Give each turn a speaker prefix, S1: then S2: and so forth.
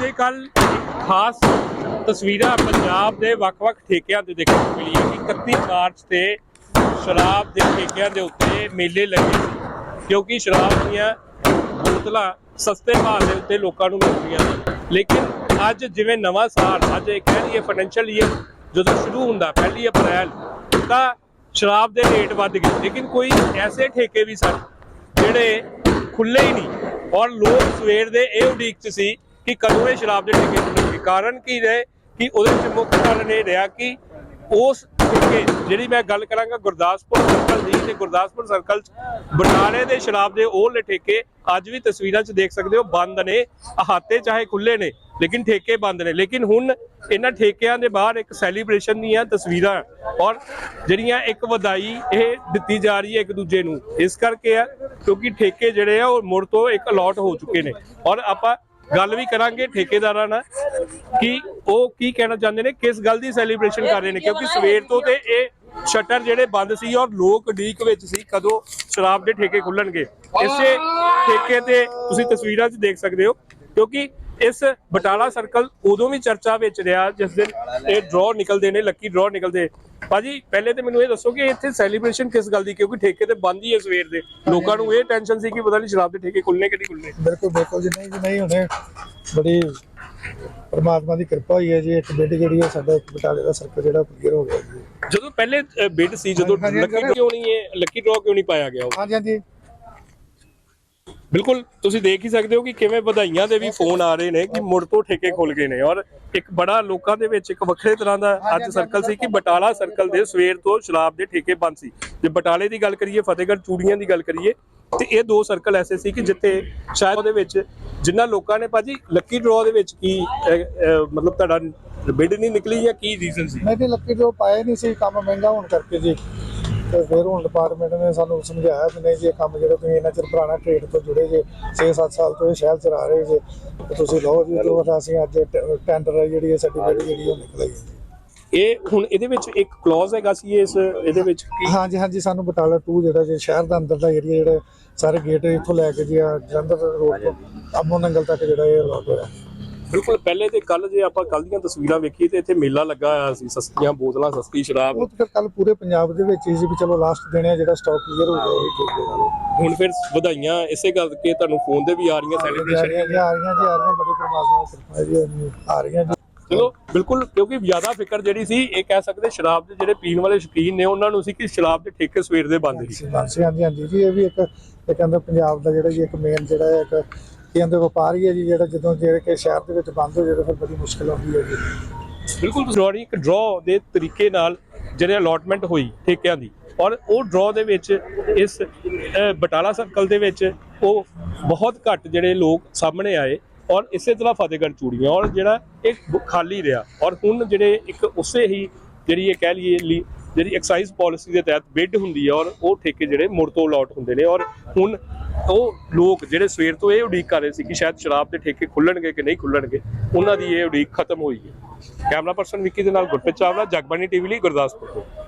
S1: ਦੇ ਕੱਲ ਖਾਸ ਤਸਵੀਰਾਂ ਪੰਜਾਬ ਦੇ ਵੱਖ-ਵੱਖ ਠੇਕਿਆਂ ਤੇ ਦੇਖਣ ਨੂੰ ਮਿਲੀਆਂ ਕਿ 31 ਮਾਰਚ ਤੇ ਸ਼ਰਾਬ ਦੇ ਠੇਕਿਆਂ ਦੇ ਉੱਤੇ ਮੇਲੇ ਲੱਗੇ ਸੀ, ਕਿਉਂਕਿ ਸ਼ਰਾਬ ਦੀਆਂ ਬੋਤਲਾਂ ਸਸਤੇ ਭਾਅ ਦੇ ਉੱਤੇ ਲੋਕਾਂ ਨੂੰ ਮਿਲਦੀਆਂ ਨੇ ਲੇਕਿਨ ਅੱਜ ਜਿਵੇਂ ਨਵਾਂ ਸਾਲ, ਅੱਜ ਇਹ ਕਹਿ ਲਈਏ ਫਾਈਨੈਂਸ਼ੀਅਲ ਈਅਰ ਜਦੋਂ ਸ਼ੁਰੂ ਹੁੰਦਾ, ਪਹਿਲੀ ਅਪ੍ਰੈਲ, ਤਾਂ ਸ਼ਰਾਬ ਦੇ ਰੇਟ ਵੱਧ ਗਏ। ਲੇਕਿਨ ਕੋਈ ਐਸੇ ਠੇਕੇ ਵੀ ਸਨ ਜਿਹੜੇ ਖੁੱਲੇ ਹੀ ਨਹੀਂ ਔਰ ਲੋਕ ਸਵੇਰ ਦੇ ਇਹ ਉਡੀਕ 'ਚ ਸੀ ਕਿ ਕਦੋਂ ਇਹ ਸ਼ਰਾਬ ਦੇ ਠੇਕੇ ਖੁੱਲਣਗੇ ਕਾਰਨ ਕੀ ਰਹੇ? ਕਿ ਉਹਦੇ ਵਿੱਚ ਮੁੱਖ ਕਾਰਨ ਇਹ ਰਿਹਾ ਕਿ ਉਸ ਠੇਕੇ ਜਿਹੜੀ ਮੈਂ ਗੱਲ ਕਰਾਂਗਾ ਗੁਰਦਾਸਪੁਰ ਸਰਕਲ ਦੀ, ਤੇ ਗੁਰਦਾਸਪੁਰ ਸਰਕਲ 'ਚ ਬਟਾਲੇ ਦੇ ਸ਼ਰਾਬ ਦੇ ਉਹ ਠੇਕੇ ਅੱਜ ਵੀ ਤਸਵੀਰਾਂ 'ਚ ਦੇਖ ਸਕਦੇ ਹੋ, ਬੰਦ ਨੇ, ਅਹਾਤੇ ਚਾਹੇ ਖੁੱਲੇ ਨੇ, ਲੇਕਿਨ ਠੇਕੇ ਬੰਦ ਨੇ। ਲੇਕਿਨ ਹੁਣ ਇਹਨਾਂ ਠੇਕਿਆਂ ਦੇ ਬਾਹਰ ਇੱਕ ਸੈਲੀਬ੍ਰੇਸ਼ਨ ਦੀਆਂ ਤਸਵੀਰਾਂ ਔਰ ਜਿਹੜੀਆਂ ਇੱਕ ਵਧਾਈ ਇਹ ਦਿੱਤੀ ਜਾ ਰਹੀ ਹੈ ਇੱਕ ਦੂਜੇ ਨੂੰ। ਇਸ ਕਰਕੇ ਆ, ਕਿਉਂਕਿ ਠੇਕੇ ਜਿਹੜੇ ਆ, ਉਹ ਮੁੜ ਤੋਂ ਇੱਕ ਅਲਾਟ ਹੋ ਚੁੱਕੇ ਨੇ। ਔਰ ਆਪਾਂ ਗੱਲ ਵੀ ਕਰਾਂਗੇ, ਠੇਕੇਦਾਰਾਂ ਨਾਲ, ਕਿ ਉਹ ਕੀ ਕਹਿਣਾ ਚਾਹੁੰਦੇ ਨੇ, ਕਿਸ ਗੱਲ ਦੀ ਸੈਲੀਬ੍ਰੇਸ਼ਨ ਕਰ ਰਹੇ ਨੇ? ਕਿਉਂਕਿ ਸਵੇਰ ਤੋਂ ਤੇ ਇਹ ਸ਼ਟਰ ਜਿਹੜੇ ਬੰਦ ਸੀ ਔਰ ਲੋਕ ਡੀਕ ਵਿੱਚ ਸੀ, ਕਦੋਂ ਸ਼ਰਾਬ ਦੇ ਠੇਕੇ ਖੁੱਲਣਗੇ। ਇਸੇ ਠੇਕੇ ਤੇ ਤੁਸੀਂ ਤਸਵੀਰਾਂ 'ਚ ਦੇਖ ਸਕਦੇ ਹੋ ਕਿਉਂਕਿ ਇਸ ਬਟਾਲਾ ਸਰਕਲ ਉਦੋਂ ਵੀ ਚਰਚਾ ਵਿੱਚ ਰਿਹਾ ਜਿਸ ਦਿਨ ਇਹ ਡਰਾਅ ਨਿਕਲਦੇ ਨੇ ਲੱਕੀ ਡਰਾਅ ਨਿਕਲਦੇ। ਭਾਜੀ ਪਹਿਲੇ ਤੇ ਮੈਨੂੰ ਇਹ ਦੱਸੋ ਕਿ ਇੱਥੇ ਸੈਲੀਬ੍ਰੇਸ਼ਨ ਕਿਸ ਗੱਲ ਦੀ? ਕਿਉਂਕਿ ਠੇਕੇ ਤੇ ਬੰਦ ਹੀ ਹੈ ਸਵੇਰ ਦੇ। ਲੋਕਾਂ ਨੂੰ ਇਹ ਟੈਨਸ਼ਨ ਸੀ ਕਿ ਪਤਾ ਨਹੀਂ ਸ਼ਰਾਬ ਦੇ ਠੇਕੇ ਖੁੱਲਣੇ ਕਿ ਨਹੀਂ ਖੁੱਲਣੇ
S2: ਬਿਲਕੁਲ ਬਿਲਕੁਲ ਜੀ। ਨਹੀਂ ਜੀ ਨਹੀਂ ਹੁਣੇ ਬੜੀ ਪਰਮਾਤਮਾ ਦੀ ਕਿਰਪਾ ਹੋਈ ਹੈ ਜੀ। ਇੱਕ ਬਿੱਡ ਜਿਹੜੀ ਹੈ ਸਾਡਾ ਇੱਕ ਬਟਾਲੇ ਦਾ ਸਰਕਲ ਜਿਹੜਾ ਕਲੀਅਰ ਹੋ ਗਿਆ ਜੀ।
S1: ਜਦੋਂ ਪਹਿਲੇ ਬਿਡ ਸੀ ਜਦੋਂ ਲੱਕੀ ਕਿਉਂ ਨਹੀਂ ਇਹ ਲੱਕੀ ਡਰਾਅ ਕਿਉਂ ਨਹੀਂ ਪਾਇਆ ਗਿਆ?
S2: ਹਾਂਜੀ ਹਾਂਜੀ।
S1: ਬਿਲਕੁਲ ਤੁਸੀਂ ਦੇਖ ਹੀ ਸਕਦੇ ਹੋ ਕਿ ਕਿਵੇਂ ਵਧਾਈਆਂ ਦੇ ਵੀ ਫੋਨ ਆ ਰਹੇ ਨੇ ਕਿ ਮੁੜ ਤੋਂ ਠੇਕੇ ਖੁੱਲ ਗਏ ਨੇ। ਔਰ ਇੱਕ ਬੜਾ ਲੋਕਾਂ ਦੇ ਵਿੱਚ ਇੱਕ ਵੱਖਰੇ ਤਰ੍ਹਾਂ ਦਾ ਅੱਜ ਸਰਕਲ ਸੀ ਕਿ ਬਟਾਲਾ ਸਰਕਲ ਦੇ ਸਵੇਰ ਤੋਂ ਸ਼ਰਾਬ ਦੇ ਠੇਕੇ ਬੰਦ ਸੀ। ਜੇ ਬਟਾਲੇ ਦੀ ਗੱਲ ਕਰੀਏ ਫਤਿਹਗੜ੍ਹ ਚੂੜੀਆਂ ਦੀ ਗੱਲ ਕਰੀਏ ਤੇ ਇਹ ਦੋ ਸਰਕਲ ਐਸੇ ਸੀ ਕਿ ਜਿੱਥੇ ਸ਼ਾਇਦ ਉਹਦੇ ਵਿੱਚ ਜਿਨ੍ਹਾਂ ਲੋਕਾਂ ਨੇ ਭਾਜੀ ਲੱਕੀ ਡਰਾਅ ਦੇ ਵਿੱਚ ਕੀ ਮਤਲਬ ਤੁਹਾਡਾ ਬਿਡ ਨਹੀਂ ਨਿਕਲੀ ਜਾਂ ਕੀ ਰੀਜ਼ਨ ਸੀ?
S2: ਨਹੀਂ ਤੇ ਲੱਕੀ ਜੋ ਪਾਏ ਨਹੀਂ ਸੀ ਕੰਮ ਮਹਿੰਗਾ ਹੋਣ ਕਰਕੇ ਜੀ। ਤੇ ਫਿਰ ਹੁਣ ਡਿਪਾਰਟਮੈਂਟ ਨੇ ਸਾਨੂੰ ਸਮਝਾਇਆ ਵੀ ਨਹੀਂ ਜੀ ਇਹ ਕੰਮ ਜਿਹੜਾ ਤੁਸੀਂ ਇੰਨਾ ਚਿਰ ਪੁਰਾਣਾ ਟ੍ਰੇਡ ਤੋਂ ਜੁੜੇ ਜੇ 6-7 ਸਾਲ ਤੋਂ ਇਹ ਸ਼ਹਿਰ ਚਲਾ ਰਹੇ ਜੇ ਤੇ ਤੁਸੀਂ ਲਓ ਜੀ ਤੋਂ ਅਸੀਂ ਅੱਜ ਟੈਂਡਰ ਜਿਹੜੀ ਹੈ ਸਰਟੀਫਿਕੇਟ ਜਿਹੜੀ ਉਹ ਨਿਕਲ ਆਈ ਹੈ।
S1: ਇਹ ਹੁਣ ਇਹਦੇ ਵਿੱਚ ਇੱਕ ਕਲੌਜ਼ ਹੈਗਾ ਸੀ ਇਸ ਇਹਦੇ ਵਿੱਚ
S2: ਹਾਂਜੀ ਹਾਂਜੀ ਸਾਨੂੰ ਬਟਾਲਾ 2 ਜਿਹੜਾ ਜੇ ਸ਼ਹਿਰ ਦਾ ਅੰਦਰ ਦਾ ਏਰੀਆ ਜਿਹੜਾ ਸਾਰੇ ਗੇਟ ਇੱਥੋਂ ਲੈ ਕੇ ਜੀ ਜਲੰਧਰ ਰੋਡ ਤੋਂ ਅਮੋ ਨੰਗਲ ਤੱਕ ਜਿਹੜਾ ਇਹ ਅਲਾਟ ਹੋਇਆ।
S1: ਬਿਲਕੁਲ ਪਹਿਲੇ ਤੇ ਕੱਲ ਜੇ ਆਪਾਂ ਕੱਲ ਦੀਆਂ ਤਸਵੀਰਾਂ ਵੇਖੀਏ ਤੇ ਇੱਥੇ ਮੇਲਾ ਲੱਗਾ ਹੋਇਆ ਸੀ ਸਸਤੀਆਂ ਬੋਤਲਾਂ ਸਸਤੀ ਸ਼ਰਾਬ।
S2: ਉਹ ਫਿਰ ਕੱਲ ਪੂਰੇ ਪੰਜਾਬ ਦੇ ਵਿੱਚ ਸੀ ਵੀ ਚਲੋ ਲਾਸਟ ਦਿਨ ਹੈ ਜਿਹੜਾ ਸਟਾਕ ਕਲੀਅਰ ਹੋ ਗਿਆ ਉਹ ਠੀਕ ਹੈ ਗੱਲ
S1: ਹੁਣ ਫਿਰ ਵਧਾਈਆਂ ਇਸੇ ਗੱਲ ਕੇ ਤੁਹਾਨੂੰ ਫੋਨ ਤੇ ਵੀ ਆ ਰਹੀਆਂ
S2: ਆ
S1: ਸੈਲੀਬ੍ਰੇਸ਼ਨ
S2: ਆ ਰਹੀਆਂ ਜੀ ਆ ਰਹੀਆਂ ਬੜੀ ਪਰਮਾਤਮਾ ਦੀ ਕਿਰਪਾ ਜੀ ਆ ਰਹੀਆਂ ਜੀ।
S1: ਚਲੋ ਬਿਲਕੁਲ ਕਿਉਂਕਿ ਜ਼ਿਆਦਾ ਫਿਕਰ ਜਿਹੜੀ ਸੀ ਇਹ ਕਹਿ ਸਕਦੇ ਸ਼ਰਾਬ ਦੇ ਜਿਹੜੇ ਪੀਣ ਵਾਲੇ ਸ਼ੌਕੀਨ ਨੇ ਉਹਨਾਂ ਨੂੰ ਸੀ ਕਿ ਸ਼ਰਾਬ ਦੇ ਠੇਕੇ ਸਵੇਰ ਦੇ ਬੰਦ ਸੀ
S2: ਹਾਂਜੀ ਹਾਂਜੀ ਹਾਂਜੀ ਜੀ ਇਹ ਵੀ ਇੱਕ ਇਹ ਕਹਿੰਦੇ ਪੰਜਾਬ ਦਾ ਜਿਹੜਾ ਜੀ ਇੱਕ ਮੇਨ ਜਿਹੜਾ ਹੈ ਇੱਕ ਕਹਿੰਦੇ ਵਪਾਰੀ ਹੈ ਜੀ, ਜਿਹੜਾ ਜਦੋਂ ਜਿਹੜੇ ਕਿ ਸ਼ਹਿਰ ਦੇ ਵਿੱਚ ਬੰਦ ਹੋ ਜਾਵੇ, ਫਿਰ ਬੜੀ ਮੁਸ਼ਕਲ ਆਉਂਦੀ ਹੈ ਜੀ।
S1: ਬਿਲਕੁਲ, ਤੁਸੀਂ ਇੱਕ ਡਰਾਅ ਦੇ ਤਰੀਕੇ ਨਾਲ ਜਿਹੜੇ ਅਲਾਟਮੈਂਟ ਹੋਈ ਠੇਕਿਆਂ ਦੀ ਔਰ ਉਹ ਡਰਾਅ ਦੇ ਵਿੱਚ ਇਸ ਬਟਾਲਾ ਸਰਕਲ ਦੇ ਵਿੱਚ ਉਹ ਬਹੁਤ ਘੱਟ ਜਿਹੜੇ ਲੋਕ ਸਾਹਮਣੇ ਆਏ ਔਰ ਇਸੇ ਤਰ੍ਹਾਂ ਫਤਿਹਗੜ੍ਹ ਚੂੜੀਆਂ ਔਰ ਜਿਹੜਾ ਇਹ ਖਾਲੀ ਰਿਹਾ ਔਰ ਹੁਣ ਜਿਹੜੇ ਇੱਕ ਉਸੇ ਹੀ ਜਿਹੜੀ ਇਹ ਕਹਿ ਲਈਏ ਜਿਹੜੀ ਐਕਸਾਈਜ਼ ਪਾਲਿਸੀ ਦੇ ਤਹਿਤ ਬਿੱਡ ਹੁੰਦੀ ਹੈ ਔਰ ਉਹ ਠੇਕੇ ਜਿਹੜੇ ਮੁੜ ਤੋਂ ਅਲਾਟ ਹੁੰਦੇ ਨੇ ਔਰ ਹੁਣ ਉਹ ਲੋਕ ਜਿਹੜੇ ਸਵੇਰ ਤੋਂ ਇਹ ਉਡੀਕ ਕਰ ਰਹੇ ਸੀ ਕਿ ਸ਼ਾਇਦ ਸ਼ਰਾਬ ਦੇ ਠੇਕੇ ਖੁੱਲਣਗੇ ਕਿ ਨਹੀਂ ਖੁੱਲਣਗੇ, ਉਹਨਾਂ ਦੀ ਇਹ ਉਡੀਕ ਖਤਮ ਹੋਈ ਹੈ। ਕੈਮਰਾ ਪਰਸਨ ਵਿੱਕੀ ਦੇ ਨਾਲ ਗੁਰਪ੍ਰੀਤ ਚਾਵਲਾ, ਜਗਬਾਣੀ ਟੀਵੀ ਲਈ ਗੁਰਦਾਸਪੁਰ ਤੋਂ।